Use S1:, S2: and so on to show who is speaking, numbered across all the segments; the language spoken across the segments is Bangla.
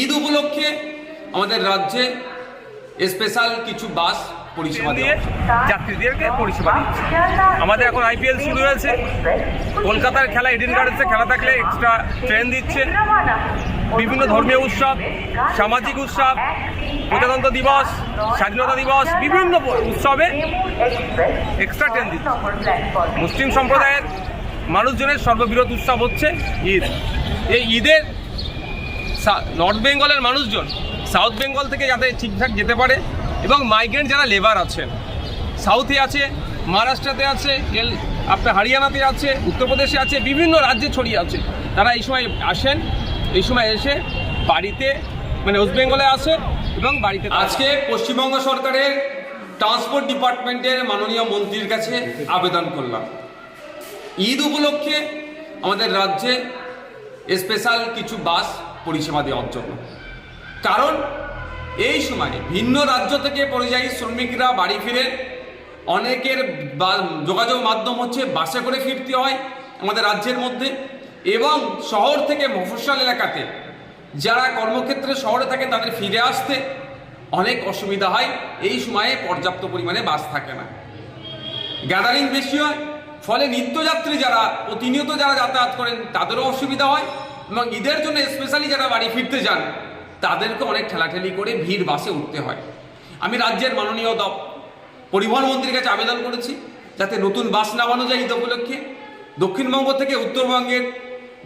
S1: ঈদ উপলক্ষে আমাদের রাজ্যে স্পেশাল কিছু বাস পরিষেবা
S2: দিয়ে যাত্রীদেরকে পরিষেবা দিচ্ছে। আমাদের এখন আইপিএল শুরু হয়েছে। কলকাতার খেলা ইডেন গার্ডেন্সে খেলা থাকলে এক্সট্রা ট্রেন দিচ্ছে। বিভিন্ন ধর্মীয় উৎসব, সামাজিক উৎসব, প্রজাতন্ত্র দিবস, স্বাধীনতা দিবস, বিভিন্ন উৎসবে এক্সট্রা ট্রেন দিচ্ছে। মুসলিম সম্প্রদায়ের মানুষজনের সর্ববৃহৎ উৎসব হচ্ছে ঈদ। এই ঈদের নর্থ বেঙ্গলের মানুষজন সাউথ বেঙ্গল থেকে যাতে ঠিকঠাক যেতে পারে এবং মাইগ্রেন্ট যারা লেবার আছেন। সাউথে আছে মহারাষ্ট্রতে আছে আপনার হরিয়ানাতে আছে উত্তরপ্রদেশে আছে, বিভিন্ন রাজ্যে ছড়িয়ে আছে। তারা এই সময় আসেন, এই সময় এসে বাড়িতে মানে ওয়েস্ট বেঙ্গলে আসে এবং বাড়িতে আজকে পশ্চিমবঙ্গ সরকারের ট্রান্সপোর্ট ডিপার্টমেন্টের মাননীয় মন্ত্রীর কাছে আবেদন করলাম। ঈদ উপলক্ষে আমাদের রাজ্যে স্পেশাল কিছু বাস পরিষেবা দেওয়ার জন্য। কারণ এই সময় ভিন্ন রাজ্য থেকে পরিযায়ী শ্রমিকরা বাড়ি ফিরে অনেকের যোগাযোগ মাধ্যম হচ্ছে বাসে করে ফিরতে হয় আমাদের রাজ্যের মধ্যে এবং শহর থেকে মফস্বল এলাকাতে যারা কর্মক্ষেত্রে শহরে থাকে তাদের ফিরে আসতে অনেক অসুবিধা হয়। এই সময়ে পর্যাপ্ত পরিমাণে বাস থাকে না। গ্যাদারিং বেশি হয়। ফলে নিত্যযাত্রী যারা, প্রতিনিয়ত যারা যাতায়াত করেন, তাদেরও অসুবিধা হয়। এবং ঈদের জন্য স্পেশালি যারা বাড়ি ফিরতে যান, তাদেরকে অনেক ঠেলাঠেলি করে ভিড় বাসে উঠতে হয়। আমি রাজ্যের মাননীয় দপ পরিবহন মন্ত্রীর কাছে আবেদন করেছি যাতে নতুন বাস নামানো যায় ঈদ উপলক্ষে। দক্ষিণবঙ্গ থেকে উত্তরবঙ্গের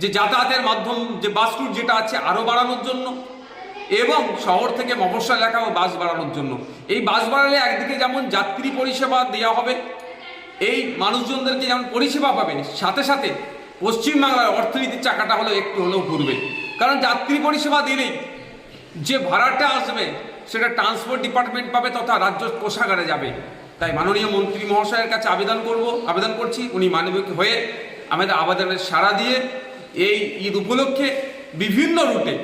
S2: যে যাতায়াতের মাধ্যম, যে বাস রুট যেটা আছে, আরও বাড়ানোর জন্য এবং শহর থেকে মফস্বল এলাকাও বাস বাড়ানোর জন্য। এই বাস বাড়ালে একদিকে যেমন যাত্রী পরিষেবা দেওয়া হবে, এই মানুষজনদেরকে যেমন পরিষেবা পাবেন, সাথে সাথে পশ্চিমবাংলার অর্থনীতির চাকাটা হলো একটু হলেও ঘুরবে। কারণ যাত্রী পরিষেবা দিলেই যে ভাড়াটা আসবে, সেটা ট্রান্সপোর্ট ডিপার্টমেন্ট পাবে তথা রাজ্য কোষাগারে যাবে। তাই মাননীয় মন্ত্রী মহাশয়ের কাছে আবেদন করব, আবেদন করছি। উনি মানবিক হয়ে আমাদের আবেদনের সাড়া দিয়ে এই ঈদ উপলক্ষে বিভিন্ন রুটে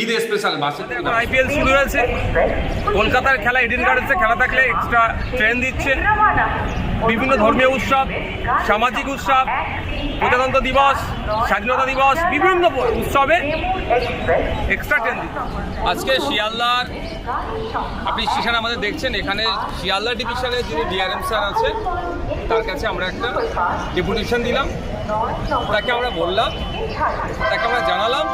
S2: ঈদ স্পেশাল বাসে আইপিএল শুরু হয়েছে। কলকাতার খেলা ইডেন গার্ডেন্সে খেলা থাকলে এক্সট্রা ট্রেন দিচ্ছে। বিভিন্ন ধর্মীয় উৎসব, সামাজিক উৎসব প্রজাতন্ত্র দিবস, স্বাধীনতা দিবস, বিভিন্ন উৎসবে এক্সট্রা ট্রেন আজকে শিয়ালদার আপনি স্টেশন আমাদের দেখছেন, এখানে শিয়ালদা ডিভিশনের যিনি ডিআরএম স্যার আছে, তার কাছে আমরা একটা ডেপুটেশন দিলাম। তাকে আমরা বললাম, তাকে আমরা জানালাম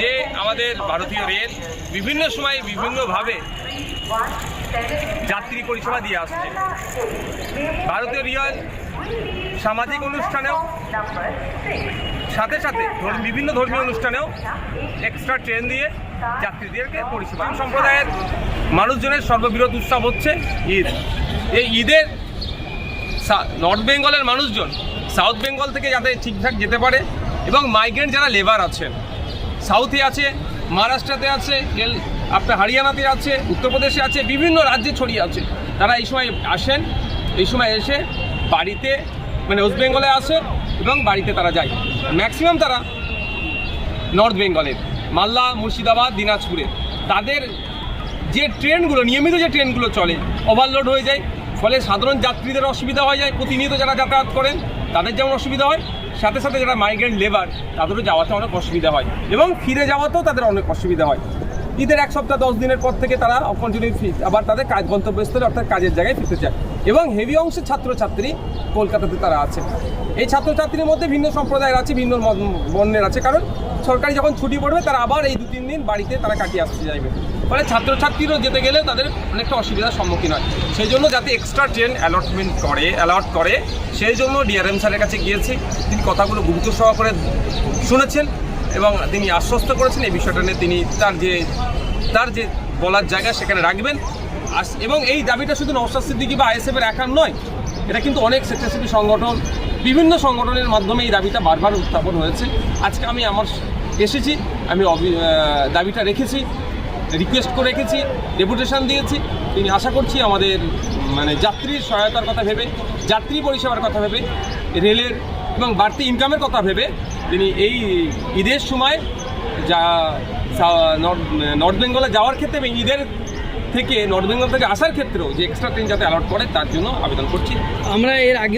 S2: যে আমাদের ভারতীয় রেল বিভিন্ন সময় বিভিন্নভাবে যাত্রী পরিষেবা দিয়ে আসছে। ভারতীয় রেল সামাজিক অনুষ্ঠানেও সাথে সাথে বিভিন্ন ধর্মীয় অনুষ্ঠানেও এক্সট্রা ট্রেন দিয়ে যাত্রীদেরকে পরিষেবা সম্প্রদায়ের মানুষজনের সর্ববৃহৎ উৎসব হচ্ছে ঈদ। এই ঈদের নর্থ বেঙ্গলের মানুষজন সাউথ বেঙ্গল থেকে যাতে ঠিকঠাক যেতে পারে এবং মাইগ্রেন্ট যারা লেবার আছেন সাউথে আছে মহারাষ্ট্রতে আছে আপনার হরিয়ানাতে আছে উত্তরপ্রদেশে আছে, বিভিন্ন রাজ্যে ছড়িয়ে আছে। তারা এই সময় আসেন, এই সময় এসে বাড়িতে মানে ওয়েস্ট বেঙ্গলে আসে এবং বাড়িতে তারা যায়। ম্যাক্সিমাম তারা নর্থ বেঙ্গলের মালদা, মুর্শিদাবাদ দিনাজপুরে তাদের যে ট্রেনগুলো, নিয়মিত যে ট্রেনগুলো চলে ওভারলোড হয়ে যায়। ফলে সাধারণ যাত্রীদের অসুবিধা হয়ে যায়। প্রতিনিয়ত যারা যাতায়াত করেন, তাদের যেমন অসুবিধা হয়, সাথে সাথে যারা মাইগ্রেন্ট লেবার তাদেরও যাওয়াতে অনেক অসুবিধা হয়। এবং ফিরে যাওয়াতেও তাদের অনেক অসুবিধা হয়। ঈদের এক সপ্তাহ, দশ দিনের পর থেকে তারা কন্টিনিউ আবার তাদের কাজ গন্তব্যস্থলে অর্থাৎ কাজের জায়গায় ফিরতে চায়। এবং হেভি অংশের ছাত্রছাত্রী কলকাতাতে তারা আছে। এই ছাত্রছাত্রীর মধ্যে ভিন্ন সম্প্রদায়ের আছে, ভিন্ন বর্ণের আছে। কারণ সরকারি যখন ছুটি পড়বে, তারা আবার এই দু তিন দিন বাড়িতে তারা কাটিয়ে আসতে চাইবে। ফলে ছাত্রছাত্রীরও যেতে গেলে তাদের অনেকটা অসুবিধার সম্মুখীন হয়। সেই জন্য যাতে এক্সট্রা ট্রেন অ্যালটমেন্ট করে অ্যালট করে সেই জন্য ডিআরএম স্যারের কাছে গিয়েছি। তিনি কথাগুলো গুরুত্ব সহকারে শুনেছেন এবং তিনি আশ্বস্ত করেছেন। এই বিষয়টা নিয়ে তিনি তার যে তার যে বলার জায়গা সেখানে রাখবেন। এবং এই দাবিটা শুধু নওশাদ সিদ্দিকী বা আইএসএফের একার নয়, এটা কিন্তু অনেক স্বেচ্ছাসেবী সংগঠন, বিভিন্ন সংগঠনের মাধ্যমে এই দাবিটা বারবার উত্থাপন হয়েছে। আজকে আমি আমার এসেছি, আমি দাবিটা রেখেছি রিকোয়েস্ট করে রেখেছি ডেপুটেশন দিয়েছি। তিনি আশা করছি আমাদের মানে যাত্রীর সহায়তার কথা ভেবে, যাত্রী পরিষেবার কথা ভেবে, রেলের এবং বাড়তি ইনকামের কথা ভেবে, তিনি এই ঈদের সময় যা নর্থ নর্থ বেঙ্গলে যাওয়ার ক্ষেত্রে ঈদের থেকে নর্থ বেঙ্গল থেকে আসার ক্ষেত্রেও যে এক্সট্রা ট্রেন যাতে অ্যালট করে, তার জন্য আবেদন করছি।
S3: আমরা এর আগে